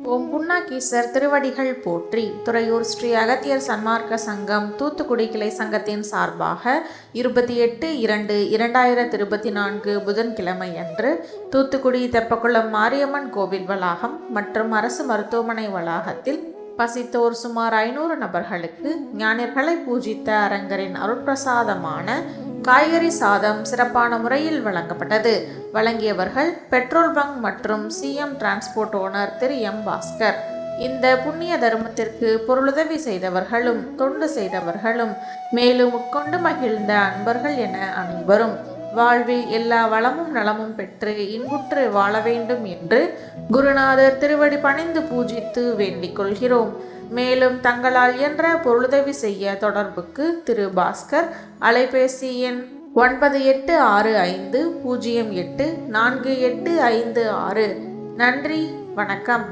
ஓம் புண்ணாகீசர் திருவடிகள் போற்றி. துறையூர் ஸ்ரீ அகத்தியர் சன்மார்க்க சங்கம் தூத்துக்குடி கிளை சங்கத்தின் சார்பாக இருபத்தி எட்டு இரண்டு இரண்டாயிரத்தி இருபத்தி நான்கு புதன்கிழமை அன்று தூத்துக்குடி தெப்பக்குளம் மாரியம்மன் கோவில் வளாகம் மற்றும் அரசு மருத்துவமனை வளாகத்தில் பசித்தோர் சுமார் ஐநூறு நபர்களுக்கு ஞானியர்களை பூஜித்த அரங்கரின் அருட்பிரசாதமான காய்கறி சாதம் சிறப்பான முறையில் வழங்கப்பட்டது. வழங்கியவர்கள் பெட்ரோல் பங்க் மற்றும் CM transport owner Thiru. M. Bhaskar. இந்த புண்ணிய தர்மத்திற்கு பொருளுதவி செய்தவர்களும் தொண்டு செய்தவர்களும் மேலும் உட்கொண்டு மகிழ்ந்த அன்பர்கள் என அனைவரும். வாழ்வில் எல்லா வளமும் நலமும் பெற்று இன்புற்று வாழ வேண்டும் என்று குருநாதர் திருவடி பணிந்து பூஜித்து வேண்டிக் கொள்கிறோம். மேலும் தங்களால் இயன்ற பொருளுதவி செய்ய தொடர்புக்கு திரு பாஸ்கர் அலைபேசி எண் ஒன்பது எட்டு ஆறு ஐந்து பூஜ்ஜியம் எட்டு நான்கு எட்டு ஐந்து ஆறு. நன்றி வணக்கம்.